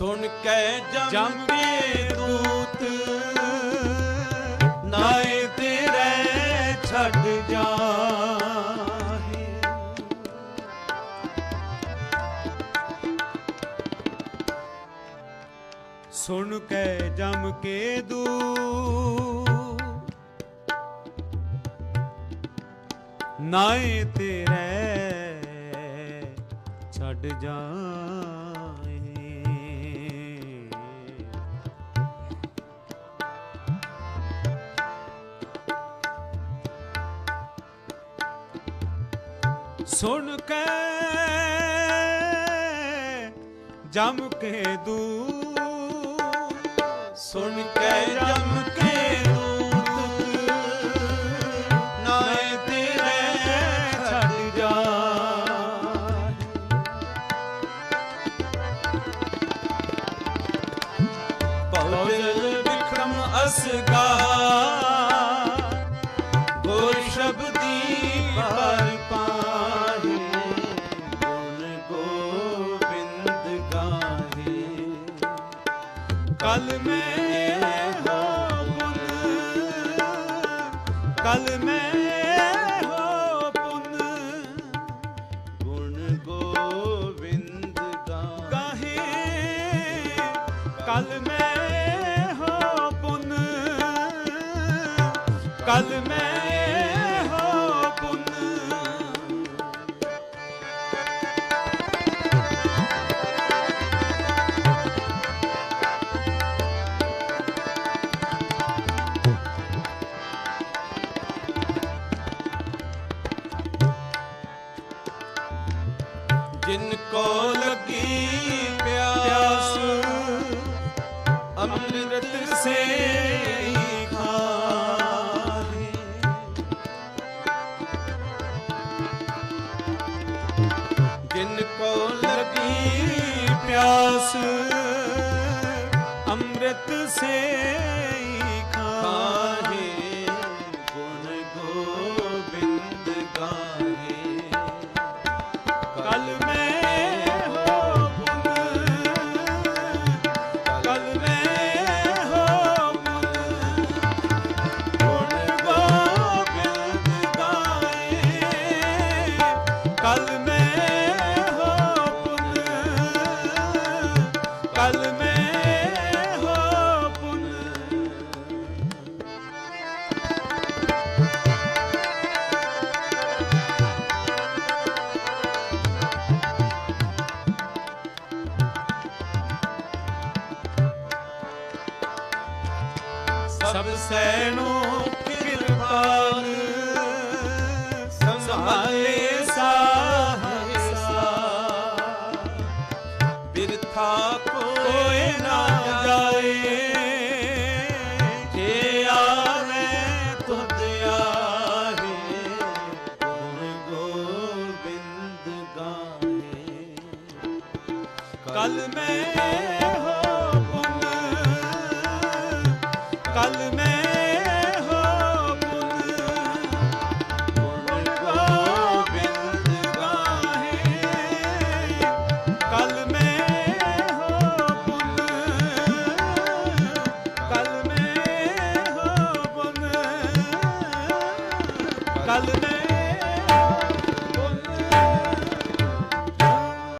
ਸੁਣ ਕੇ ਜਮ ਕੇ ਦੂਤ, ਨਾਏ ਤੇਰੇ ਛੱਡ ਜਾਹੇ। ਸੁਣ ਕੇ ਜਮ ਕੇ ਦੂ ਨਾਏ ਤੇਰੇ ਛੱਡ ਜਾਏ ਸੁਣ ਕੇ ਜਮ ਕੇ ਦੂ ਸੁਣ ਕੇ ਜਮ ਕੇ ਦੂਤ, ਨਾਏ ਤੇਰੇ ਛੱਡ ਜਾ। ਪੌਜਲ ਵਿਕਰਮ ਅਸਗਾ ਕਲ ਮੈਂ ਹੋ ਪੁਨ। ਕਲ ਮੈਂ ਹੋ ਗੋਬਿੰਦ ਗਾਹੇ। ਕਲ ਮੈਂ ਹੋ ਪੁਨ। ਕਲ ਮੈਂ ਜਿਨ ਕੋ ਲੱਗੀ ਪਿਆਸ ਅੰਮ੍ਰਿਤ ਸੇ ਖਾਹੇ ਜਿਨ ਕੋ ਪਿਆਸ ਅੰਮ੍ਰਿਤ ਸੇ ਸਭ ਸੈਨੋ ਕਿਰਪਾਲ ਸੰਭਾਲੇ ਸਾਹਸਾ। ਬਿਰਥਾ ਕੋਈ ਨਾ ਜਾਏ। ਕਲ ਮੈਂ Hallelujah.